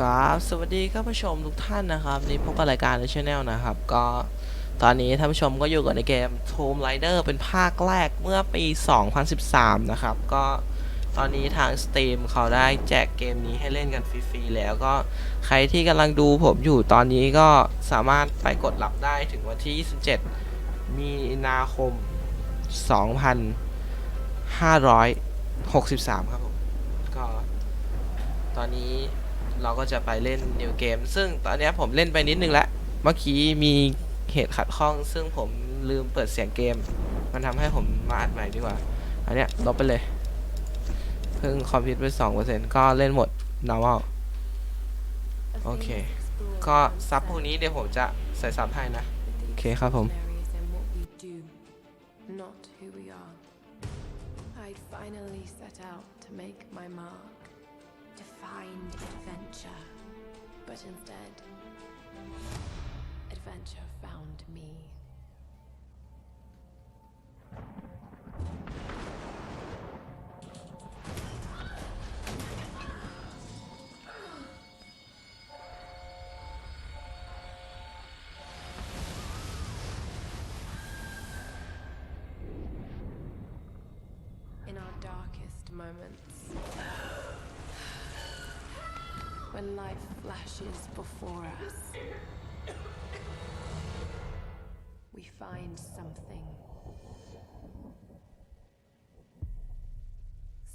ครับสวัสดีครับผู้ชมทุกท่านนะครับนี่พบกับรายการในช anel นะครับ ก็ตอนนี้ท่านผู้ชมก็อยู่กับในเกม Tomb Raider เป็นภาคแรกเมื่อปี 2013 นะครับ ก็ตอนนี้ทาง Steam เขาได้แจกเกมนี้ให้เล่นกันฟรีๆแล้วก็ใครที่กำลังดูผมอยู่ตอนนี้ก็สามารถไปกดรับได้ถึงวันที่ 27 มีนาคม 2563 ครับผมก็ตอนนี้ เราก็จะไปเล่นนิวเกมซึ่งตอนนี้ผมเล่นไปนิดนึงแล้ว เมื่อกี้มีเหตุขัดข้อง ซึ่งผมลืมเปิดเสียงเกม มันทำให้ผมมาอัดใหม่ดีกว่า อันเนี้ยลบไปเลย เพิ่งคอมพิวต์ไปสองเปอร์เซ็นต์ก็เล่นหมด normal โอเค ก็ซับพวกนี้เดี๋ยวผมจะใส่ซับให้นะ โอเคครับผม Not who we are. I'd finally set out to make my mark, find adventure. But instead, adventure found me. In our darkest moments, when life flashes before us, we find something.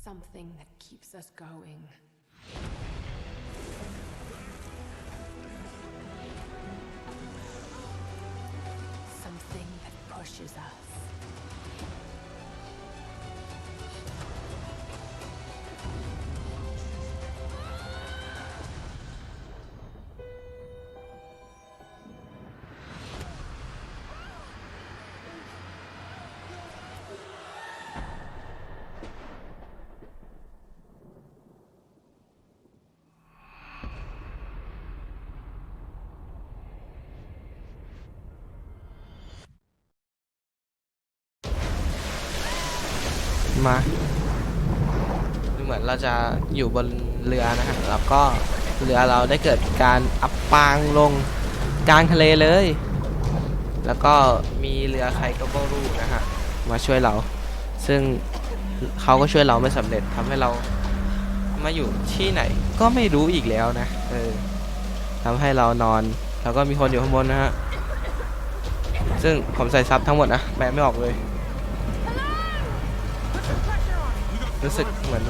Something that keeps us going. Something that pushes us. มาดูเหมือนเราจะอยู่บนเรือนะฮะ แล้วก็เรือเราได้เกิดการอับปางลงกลางทะเลเลย แล้วก็มีเรือใครก็ไม่รู้นะฮะ มาช่วยเรา ซึ่งเขาก็ช่วยเราไม่สำเร็จทำให้เรามาอยู่ที่ไหนก็ไม่รู้อีกแล้วนะ เออทำให้เรานอน แล้วก็มีคนอยู่ข้างบนนะฮะ ซึ่งผมใส่ซับทั้งหมดนะแปลไม่ออกเลย รู้สึกเหมือน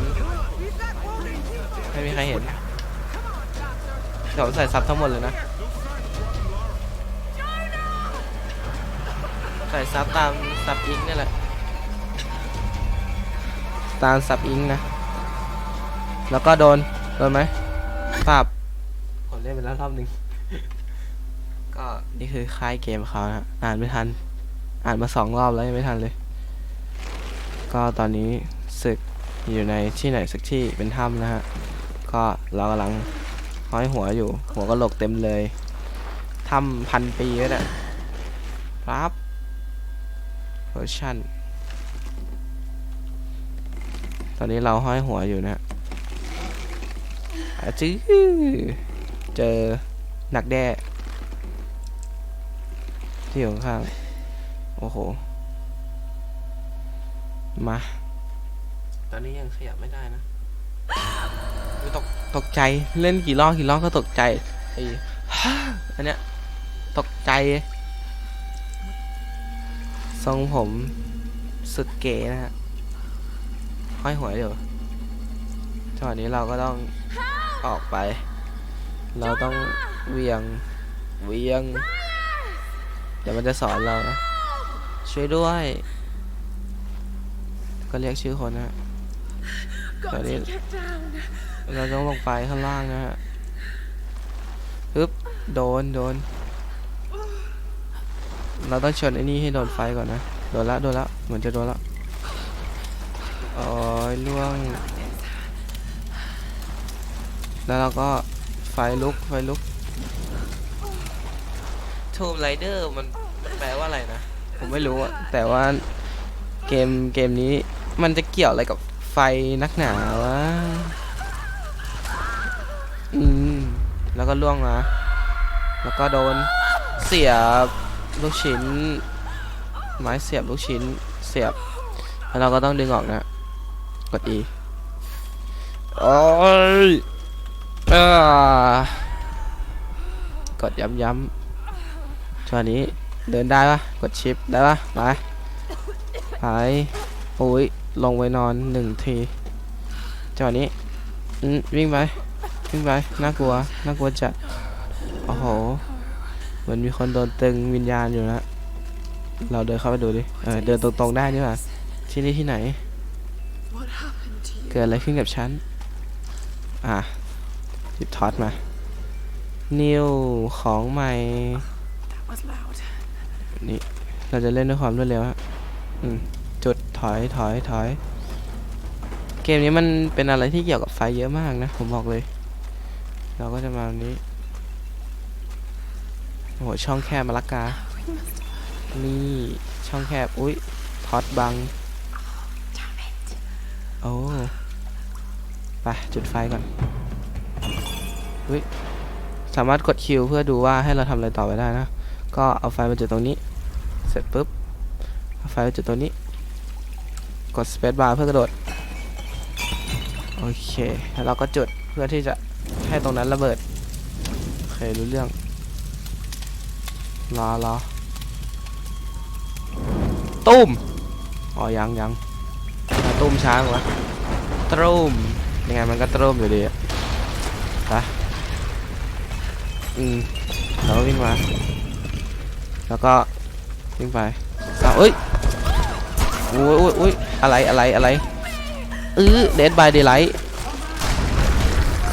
ไม่มีใครเห็นเดี๋ยวผมใส่ซับทั้งหมดเลยนะ ใส่ซับตามซับอิงนี่แหละ ตามซับอิงนะ แล้วก็โดน โดนไหมปรับผมเล่นไปแล้วรอบหนึ่งก็นี่คือค่ายเกมเขานะ อ่านไม่ทัน อ่านมาสองรอบแล้วยังไม่ทันเลย ก็ตอนนี้ศึก อยู่ในที่ไหนสักที่เป็นถ้ำนะฮะ ก็เรากำลังห้อยหัวอยู่ หัวก็โหลกเต็มเลยถ้ำพันปีแล้วนี่ยครับเวอร์ชันตอนนี้เราห้อยหัวอยู่นะฮะอาจื้อเจอหนักแด้ที่อยู่ข้าง โอ้โห มา ตอนนี้ยังขยับไม่ได้นะตกตกใจเล่นกี่รอบกี่รอบก็ตกใจไอ้อันเนี้ยตกใจทรงผมสุดเก๋นะฮะห้อยหัวเดี๋ยวจังหวะนี้เราก็ต้องออกไป เราต้องเวียงเวียงเดี๋ยวมันจะสอนเรานะช่วยด้วย ก็เรียกชื่อคนนะฮะ ตอนนี้เราต้องลงไปข้างล่างนะฮะปึ๊บโดนโดน เราต้องชนไอ้นี่ให้โดนไฟก่อนนะ โดนละโดนละเหมือนจะโดนละโอ้ยล่วง แล้วเราก็ไฟลุกไฟลุก Tomb Raider มันมันแปลว่าอะไรนะ ผมไม่รู้อะแต่ว่าเกมเกมนี้มันจะเกี่ยวอะไรกับไฟ นักหนาวะอืม แล้วก็ล่วงมาแล้วก็โดนเสียบลูกชิ้น ไม้เสียบลูกชิ้น เสียบ แล้วเราก็ต้องดึงออกนะ กด E โอ้ยเอ้อกดย้ำๆจังหวะนี้เดินได้ปะกดชิปได้ปะไป ไปโอ้ย ลงไปนอนหนึ่งทีจังหวะนี้วิ่งไปวิ่งไปน่ากลัวน่ากลัวจัดโอ้โหเหมือนมีคนโดนตึงวิญญาณอยู่นะเราเดินเข้าไปดูดิเออเดินตรงๆได้นี่หว่าที่นี่ที่ไหน เกิดอะไรขึ้นกับฉัน อะหยิบท็อตมา นิวของใหม่ That was loud. เราจะเล่นด้วยความรวดเร็วฮะอืม จุดถอยถอยถอยเกมนี้มันเป็นอะไรที่เกี่ยวกับไฟเยอะมากนะ ผมบอกเลย เราก็จะมาวันนี้โอ้โหช่องแคบมาละกกา นี่ช่องแคบ อุ้ยท็อตบัง โอ้ไปจุดไฟก่อนอุ้ยสามารถกดคิวเพื่อดูว่าให้เราทำอะไรต่อไปได้นะ ก็เอาไฟมาจุดตรงนี้ เสร็จปุ๊บ เอาไฟมาจุดตรงนี้ กด space bar เพื่อกระโดด โอเค แล้วเราก็จุดเพื่อที่จะให้ตรงนั้นระเบิด โอเค รู้เรื่อง รอรอตุ้ม อ๋อ ยังยังตุ้มช้างวะตรุมยังไงมันก็ตรุมอยู่ดีอะไปอืมเราวิ่งมา แล้วก็วิ่งไปเอาเอ้ย อ้ยโอ้ยโอ้ยอะไรอะไรอะไรเออเดดบายเดย์ไลท์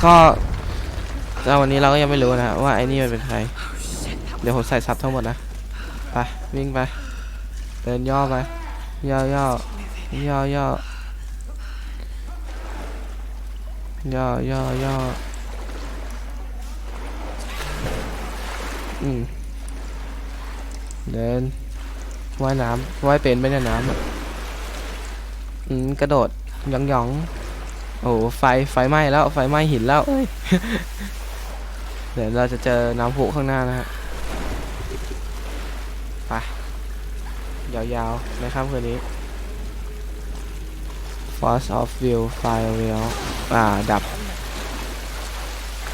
ก็แล้ววันนี้เราก็ยังไม่รู้นะว่าไอ้นี่มันเป็นใคร เดี๋ยวผมใส่ซับทั้งหมดนะ ไปวิ่งไป เดินย่อไป ย่อย่อย่อย่อย่อย่อย่ออืมเดินว่ายน้ำว่ายเป็นไมเนี่น้ำอะ อืมกระโดดหยองหยองๆโอ้โหไฟไฟไหม้แล้วไฟไหม้หินแล้วเดี๋ยวเราจะเจอน้ำพุข้างหน้านะฮะไปยาวๆในค่ำคืนนี้ Force of View Fire Wheel อ่า ดับ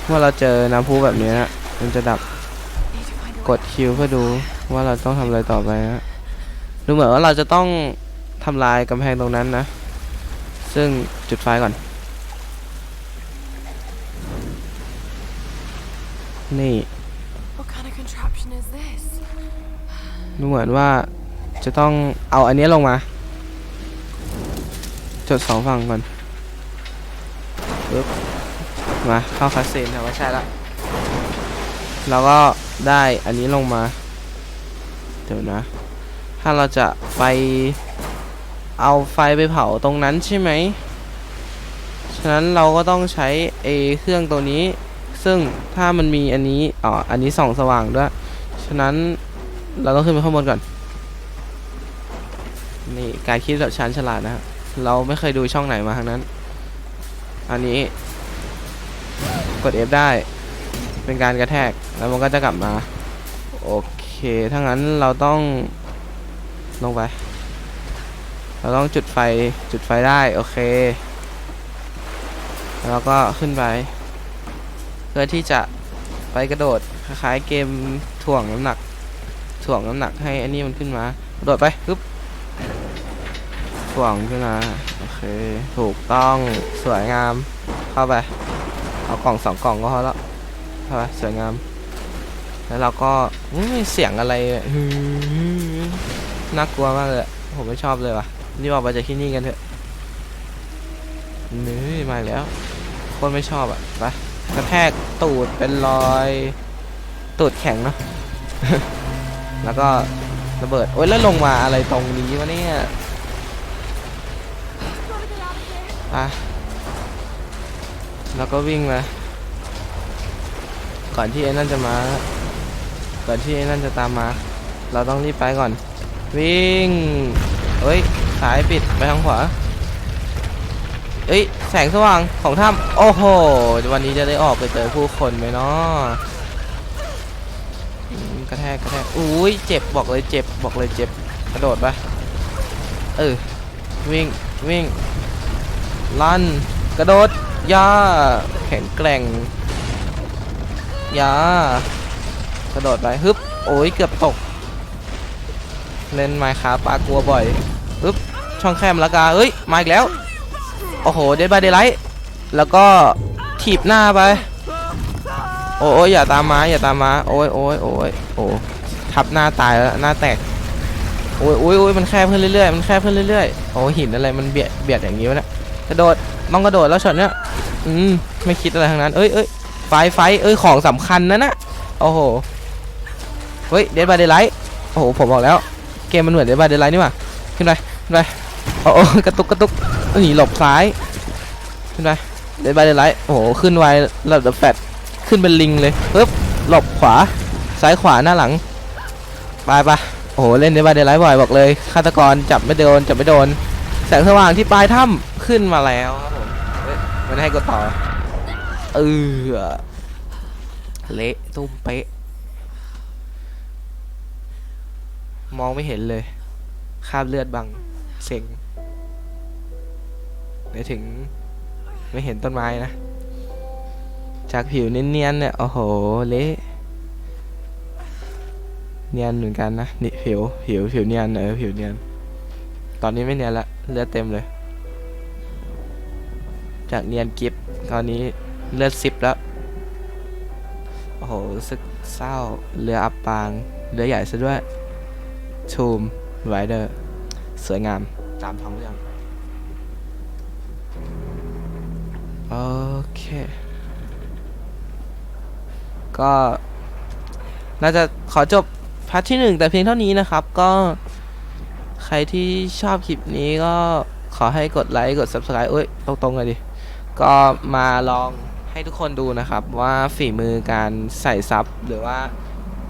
เมื่อเราเจอน้ำพุแบบนี้นะมันจะดับ Need to find a กดคิวเพื่อดูว่าเราต้องทำอะไรต่อไปนะดูเหมือนว่าเราจะต้อง ทำลายกำแพงตรงนั้นนะ ซึ่งจุดไฟก่อน นี่ What kind of contraption is this? ดูเหมือนว่าจะต้องเอาอันนี้ลงมา จดสองฝั่งก่อนปึ๊บมาเข้าคาสเซนนะว่าใช่ละเราก็ได้อันนี้ลงมา เดี๋ยวนะ ถ้าเราจะไป เอาไฟไปเผาตรงนั้นใช่ไหม ฉะนั้นเราก็ต้องใช้เอเครื่องตัวนี้ ซึ่งถ้ามันมีอันนี้ อ๋อ อันนี้ส่องสว่างด้วย ฉะนั้นเราต้องขึ้นไปข้างบนก่อน นี่การคิดแบบชาญฉลาดนะ เราไม่เคยดูช่องไหนมาทั้งนั้น อันนี้ กด F ได้ เป็นการกระแทก แล้วมันก็จะกลับมา โอเค ถ้างั้นเราต้องลงไป เราต้องจุดไฟจุดไฟได้ โอเค แล้วก็ขึ้นไป เพื่อที่จะไปกระโดดคล้ายๆเกมถ่วงน้ำหนักถ่วงน้ำหนักให้อันนี้มันขึ้นมากระโดดไปปึ๊บถ่วงขึ้นมาโอเค ถูกต้องสวยงาม เข้าไป เอากล่องสองกล่องก็พอแล้วเข้าไปสวยงาม แล้วเราก็เสียงอะไรน่ากลัวมากเลยผมไม่ชอบเลยว่ะ นี่ออกไปจากที่นี่กันเถอะนี่มาแล้ว คนไม่ชอบอะไปกระแทกตูดเป็นรอย ตูดแข็งเนาะแล้วก็ระเบิด โอ๊ยแล้วลงมาอะไรตรงนี้วะเนี่ยอะแล้วก็วิ่งมา ก่อนที่ไอ้นั่นจะมา ก่อนที่ไอ้นั่นจะตามมา เราต้องรีบไปก่อน วิ่งเฮ้ย สายปิดไปทางขวา เอ้ยแสงสว่างของถ้ำโอ้โห วันนี้จะได้ออกไปเจอผู้คนไหมเนาะกระแทกกระแทกอุ้ยเจ็บบอกเลยเจ็บบอกเลยเจ็บกระโดดไปเออวิ่งวิ่งลั่นกระโดดย่าแข็งแกร่งย่ากระโดดไปฮึบโอ้ยเกือบตก เล่นไมค์คาปลากลัวบ่อยฮึบ ช่องแคมละกาเอ้ย มาอีกแล้ว โอ้โห เดดบายเดไลท์แล้วก็ถีบหน้าไป โอ้ยอย่าตามมา อย่าตามมา โอ้ยโอ้ยโอ้ยโอ้ทับหน้าตายแล้ว หน้าแตก โอ้ยโอ้ยโอ้ยมันแคบขึ้นเรื่อยๆ มันแคบขึ้นเรื่อยๆ โอ้หินอะไร มันเบียด เบียดอย่างนี้วะเนี่ย กระโดด ต้องกระโดดแล้วช็อตเนี้ย อืม ไม่คิดอะไรทั้งนั้น เอ้ยเอ้ยไฟไฟเอ้ย ของสำคัญนะนะ โอ้โห เฮ้ย เดดบายเดไลท์โอ้โห ผมบอกแล้ว เกมมันเหมือนเดดบายเดไลท์นี่หว่าขึ้นไปขึ้นไป โอ้โหกระตุกกระตุกหนีหลบซ้ายขึ้นไปเดนบายเดนไลท์โอ้โหขึ้นไวระดับแฟดขึ้นเป็นลิงเลยปึ๊บหลบขวาซ้ายขวาหน้าหลังไปไปโอ้โหเล่นเดนบายเดนไลท์บ่อยบอกเลยฆาตกรจับไม่โดนจับไม่โดน แสงสว่างที่ปลายถ้ำขึ้นมาแล้วครับผมเฮ้ยไม่ให้กดต่อเออเละตุ้มเป๊ะมองไม่เห็นเลยคาบเลือดบังเซ็ง ไปถึง ไม่เห็นต้นไม้นะ จากผิวเนียนๆเนี่ย โอ้โห เละเนียนเหมือนกันนะนี่ผิวผิวผิวเนียนเออผิวเนียน ตอนนี้ไม่เนียนละเลือดเต็มเลย จากเนียนกิฟตอนนี้เลือดซิปแล้วโอ้โหรู้สึกเศร้าเรืออับปางเรือใหญ่ซะด้วยทูมไรเดอร์ สวยงามตามท้องเรื่อง โอเค ก็น่าจะขอจบพาร์ทที่หนึ่งแต่เพียงเท่านี้นะครับ ก็ใครที่ชอบคลิปนี้ก็ขอให้กดไลค์ กด Subscribe เอ้ย ตรงๆเลยดิ ก็มาลองให้ทุกคนดูนะครับว่าฝีมือการใส่ซับหรือว่า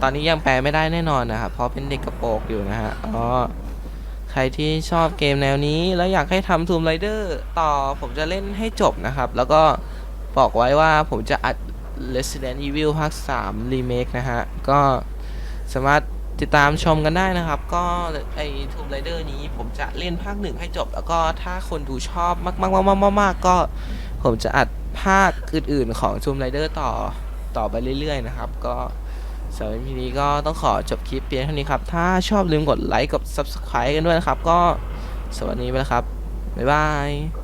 ตอนนี้ยังแปลไม่ได้แน่นอนนะครับ เพราะเป็นเด็กกระโปรงอยู่นะฮะอ๋อ ใครที่ชอบเกมแนวนี้ แล้วอยากให้ทำ Tomb Raider ต่อผมจะเล่นให้จบนะครับ แล้วก็บอกไว้ว่าผมจะอัด Resident Evil ภาค 3 Remake นะฮะ ก็สามารถติดตามชมกันได้นะครับ ก็ไอ Tomb Raider นี้ผมจะเล่นภาค1ให้จบ แล้วก็ถ้าคนดูชอบมากๆๆๆๆก็ผมจะอัดภาคอื่นๆของ Tomb Raider ต่อต่อไปเรื่อยๆนะครับ ก็ สำหรับ EP นี้ก็ต้องขอจบคลิปเพียงเท่านี้ครับ ถ้าชอบลืมกดไลค์กด Subscribe กันด้วยนะครับ ก็สวัสดีไปแล้วครับ บ๊ายบาย